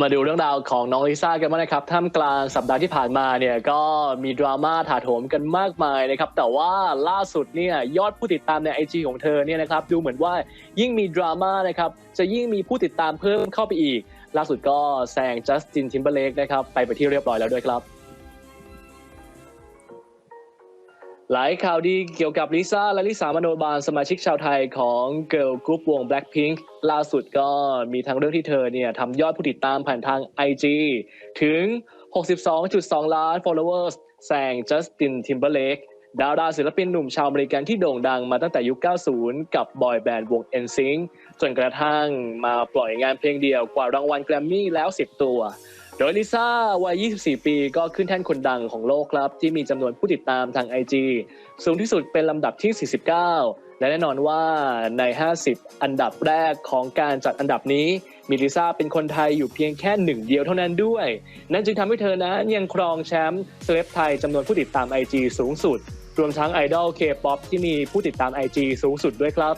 มาดูเรื่องราวของน้องลิซ่ากันบ้างนะครับท่ามกลางสัปดาห์ที่ผ่านมาเนี่ยก็มีดราม่าถาโถมกันมากมายนะครับแต่ว่าล่าสุดเนี่ยยอดผู้ติดตามในไอจของเธอเนี่ยนะครับดูเหมือนว่ายิ่งมีดราม่านะครับจะยิ่งมีผู้ติดตามเพิ่มเข้าไปอีก ล่าสุดก็แซงจัสตินทิมเบเลกนะครับไปไปที่เรียบร้อยแล้วด้วยครับ หลายข่าวดีเกี่ยวกับลิซ่าและลิสามโนบาลสมาชิกชาวไทยของเกิลกรุ๊ปวง Blackpink ล่าสุดก็มีทั้งเรื่องที่เธอเนี่ยทำยอดผู้ติดตามผ่านทาง IG ถึง 62.2 ล้าน followers แซงจัสตินทิมเบอร์เลกดาราศิลปินหนุ่มชาวอเมริกันที่โด่งดังมาตั้งแต่ยุค 90 กับบอยแบนด์วง NSYNC จนกระทั่งมาปล่อยงานเพลงเดียวกว่ารางวัลแกรมมี่แล้ว 10 ตัว โดยลิซ่าวัย 24 ปีก็ขึ้นแท่นคนดังของโลกครับ ที่มีจำนวนผู้ติดตามทาง IG สูงที่สุดเป็นลำดับที่ 49 และแน่นอนว่าใน 50 อันดับแรกของการจัดอันดับนี้ มีลิซ่าเป็นคนไทยอยู่เพียงแค่หนึ่งเดียวเท่านั้นด้วย นั่นจึงทำให้เธอนั้นยังครองแชมป์เซเลบไทยจำนวนผู้ติดตาม IG สูงสุด รวมทั้งไอดอลเคป๊อปที่มีผู้ติดตาม IG สูงสุดด้วยครับ